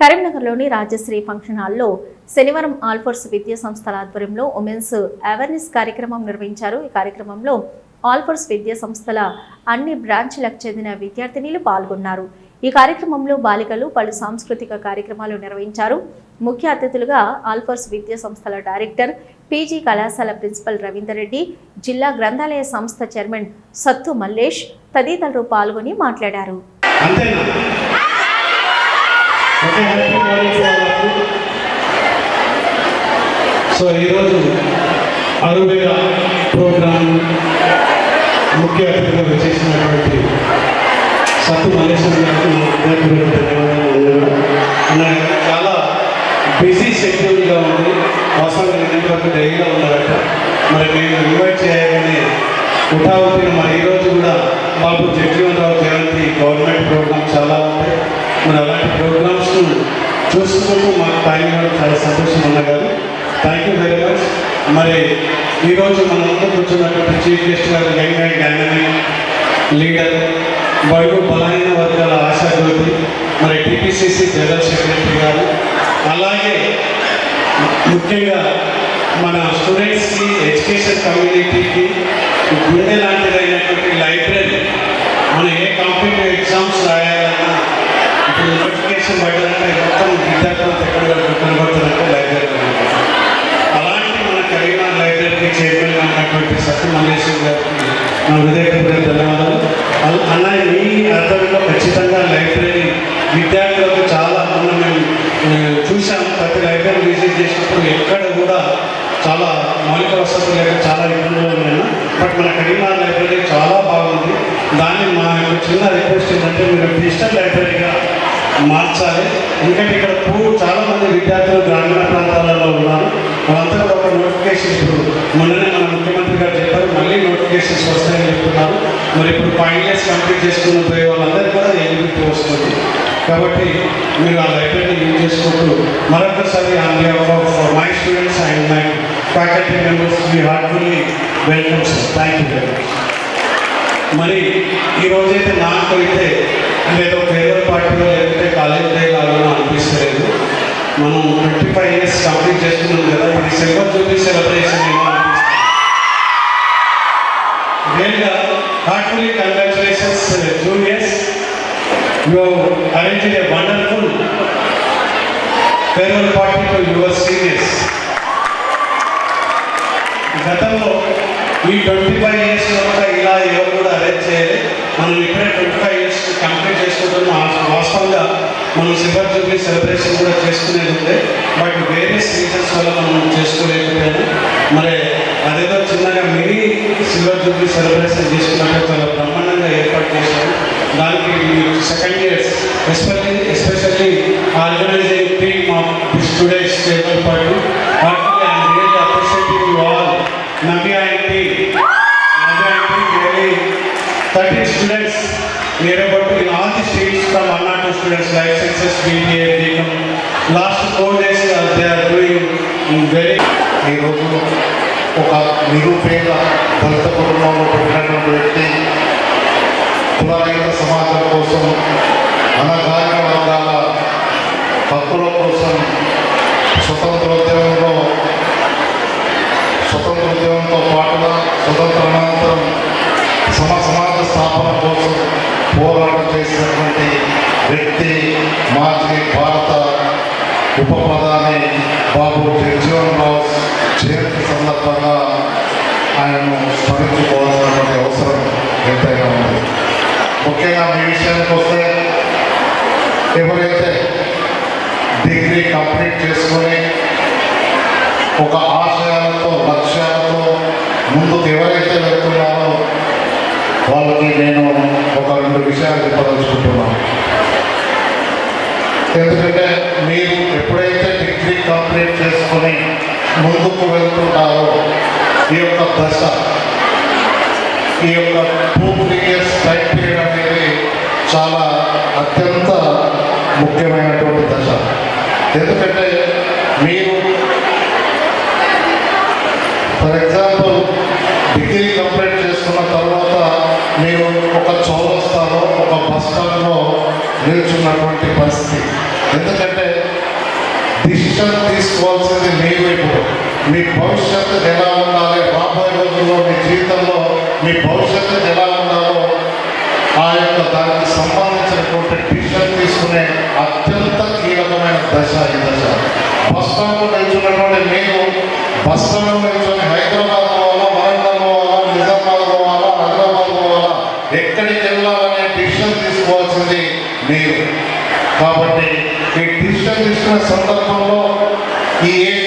కరీంనగర్లోని రాజశ్రీ ఫంక్షన్ హాల్లో శనివారం ఆల్ఫోర్స్ విద్యా సంస్థల ఆధ్వర్యంలో ఉమెన్స్ అవేర్నెస్ కార్యక్రమం నిర్వహించారు. ఈ కార్యక్రమంలో ఆల్ఫోర్స్ విద్యా సంస్థల అన్ని బ్రాంచ్లకు చెందిన విద్యార్థినిలు పాల్గొన్నారు. ఈ కార్యక్రమంలో బాలికలు పలు సాంస్కృతిక కార్యక్రమాలు నిర్వహించారు. ముఖ్య అతిథులుగా ఆల్ఫోర్స్ విద్యా సంస్థల డైరెక్టర్ పీజీ కళాశాల ప్రిన్సిపల్ రవీందర్ రెడ్డి జిల్లా గ్రంథాలయ సంస్థ చైర్మన్ సత్తు మల్లేష్ తదితరులు పాల్గొని మాట్లాడారు. సో ఈరోజు అరువేద ప్రోగ్రామ్ ముఖ్య అతిథిగా వచ్చేసినటువంటి సత్తు మల్లేశ్వర గారికి హృదయపూర్వక చాలా బిజీ షెడ్యూల్గా ఉంది. అవసరం ఎన్నింటి వరకు డైలీగా ఉన్నారట. మరి మేము ఇన్వైట్ చేయాలని ఉఠావుతున్న మరి ఈరోజు కూడా బాబు జగ్జీవన్ రావు జయంతి గవర్నమెంట్ ప్రోగ్రామ్ చాలా మరి అలాంటి ప్రోగ్రామ్స్ చూసుకుంటూ మాకు థ్యాంక్ యూ చాలా సంతోషం ఉన్న గారు థ్యాంక్ యూ వెరీ మచ్ మరి ఈరోజు మన కూర్చున్నటువంటి చీఫ్ గెస్ట్ గారు యంగ్ డైనమిక్ లీడర్ బడుగు బలహీన వర్గాల ఆశాజ్యోతి మరి టీపీసీసీ జనరల్ సెక్రటరీ గారు అలాగే ముఖ్యంగా మన స్టూడెంట్స్కి ఎడ్యుకేషన్ కమ్యూనిటీకి గుండె కరీంనగర్ లైబ్రరీకి అన్నటువంటి సత్య మల్లేశ్వర్ గారికి నా హృదయపూర్వక ధన్యవాదాలు. అన్న మీ అర్థంలో ఖచ్చితంగా లైబ్రరీ విద్యార్థులకు చాలా మొన్న మేము ఆ, చూసాం ప్రతి లైబ్రరీ విజిట్ చేసినప్పుడు ఎక్కడ కూడా చాలా మౌలిక వసతులు లేక చాలా ఇబ్బందులు ఉన్నాయి బట్ మన కరీంనగర్ లైబ్రరీ చాలా బాగుంది. దాన్ని మా యొక్క చిన్న రిక్వెస్ట్ ఏంటంటే మీరు డిజిటల్ లైబ్రరీగా మార్చాలి. ఎందుకంటే ఇక్కడ చాలామంది చాలా మంది విద్యార్థులు గ్రామీణ ప్రాంతాలలో ఉన్నారు. వాళ్ళంతా నోటిఫికేషన్ ఇప్పుడు మొన్ననే మన ముఖ్యమంత్రి గారు చెప్పారు మళ్ళీ నోటిఫికేషన్స్ వస్తాయని చెప్తున్నారు. మరి ఇప్పుడు ఫైవ్ ఇయర్స్ కంప్లీట్ చేసుకున్న పోయే వాళ్ళందరికీ కూడా ఎలిజిబిలిటీ వస్తుంది? కాబట్టి మీరు ఆ లైబ్రరీని యూజ్ చేసుకుంటూ మరొకసారి on behalf of my students and my faculty members me heartfully welcome sir thank you very much మరి ఈరోజైతే నాకు అయితే ఏదో ఫేవర్ పార్టీలో లేకపోతే కాలేజ్ డే లాగా అనిపిస్తలేదు. మనం ఫైవ్ ఇయర్స్ కంప్లీట్ చేసుకున్నాం కదా ఈ డిసెంబర్ జూబ్లీ సెలబ్రేషన్ రియల్గా heartfully congratulations juniors. You arrange a wonderful farewell party to your seniors గతంలో ఈ ట్వంటీ ఫైవ్ ఇయర్స్ కూడా ఇలా ఎవరు కూడా అరేంజ్ చేయాలి. మనం ఇక్కడే ట్వంటీ ఫైవ్ ఇయర్స్ కంప్లీట్ చేసుకుంటున్నాం. వాస్తవంగా మనం సిల్వర్ జూబ్లీ సెలబ్రేషన్ కూడా చేసుకునేది ఉంది బట్ వేరియస్ రీజన్స్ వల్ల మనం చేసుకోలేకపోయాము. మరి అదేదో చిన్నగా మినీ సిల్వర్ జూబ్లీ సెలబ్రేషన్ చేసుకున్నట్టు చాలా బ్రహ్మాండంగా ఏర్పాటు చేశారు. దానికి second years especially especially organising team of students పాటు two students life last four days they are doing very ఈరోజు ఒక నిరుపేద దళిత కుటుంబంలో పుట్టినటువంటి వ్యక్తి కులరహిత సమాజం కోసం అనగారిన వర్గాల హక్కుల కోసం స్వతంత్రోద్యమంలో స్వతంత్రోద్యమంతో పాటుగా స్వతంత్రానంతరం సమ సమాజ స్థాపన కోసం పోరాటం చేసినటువంటి వ్యక్తి మాజీ భారత ఉప ప్రధాని బాబు జగజ్జీవన్ రావు జయంతి సందర్భంగా ఆయనను స్మరించుకోవాల్సినటువంటి అవసరం ఎంతైనా ఉంది. ముఖ్యంగా మీ విషయానికి వస్తే ఎవరైతే డిగ్రీ కంప్లీట్ చేసుకొని ఒక ఆశయాలతో లక్ష్యాలతో ముందుకు ఎవరైతే వెళ్తున్నారో వాళ్ళకి నేను ఒక రెండు విషయాలు చెప్పదలుచుకుంటున్నాను. ఎందుకంటే మీరు ఎప్పుడైతే డిగ్రీ కంప్లీట్ చేసుకొని ముందుకు వెళ్తుంటారో ఈ యొక్క దశ ఈ యొక్క two three years time period అనేది చాలా అత్యంత ముఖ్యమైనటువంటి దశ. ఎందుకంటే మీరు ఫర్ ఎగ్జాంపుల్ డిగ్రీ కంప్లీట్ చేసుకున్న తర్వాత మీరు ఒక చౌరస్తాలో ఒక బస్ స్టాండ్లో నిల్చున్నటువంటి పరిస్థితి. ఎందుకంటే డిసిషన్ తీసుకోవాల్సింది మీరు ఇప్పుడు మీ భవిష్యత్తు ఎలా ఉండాలి? రాబోయే రోజుల్లో మీ జీవితంలో మీ భవిష్యత్తు ఎలా ఉండాలో ఆ యొక్క దానికి సంబంధించినటువంటి డిసిషన్ తీసుకునే అత్యంత కీలకమైన దశ ఈ దశ. బస్ స్టాండ్లో నిల్చున్నటువంటి మీరు బస్ స్టాండ్లో నిల్చుని హైదరాబాద్ పోవాలా వరంగల్ పోవాలా నిజామాబాద్ పోవాలా హైదరాబాద్ పోవాలా ఎక్కడికి సందర్భంలో ఈ ఏజ్లో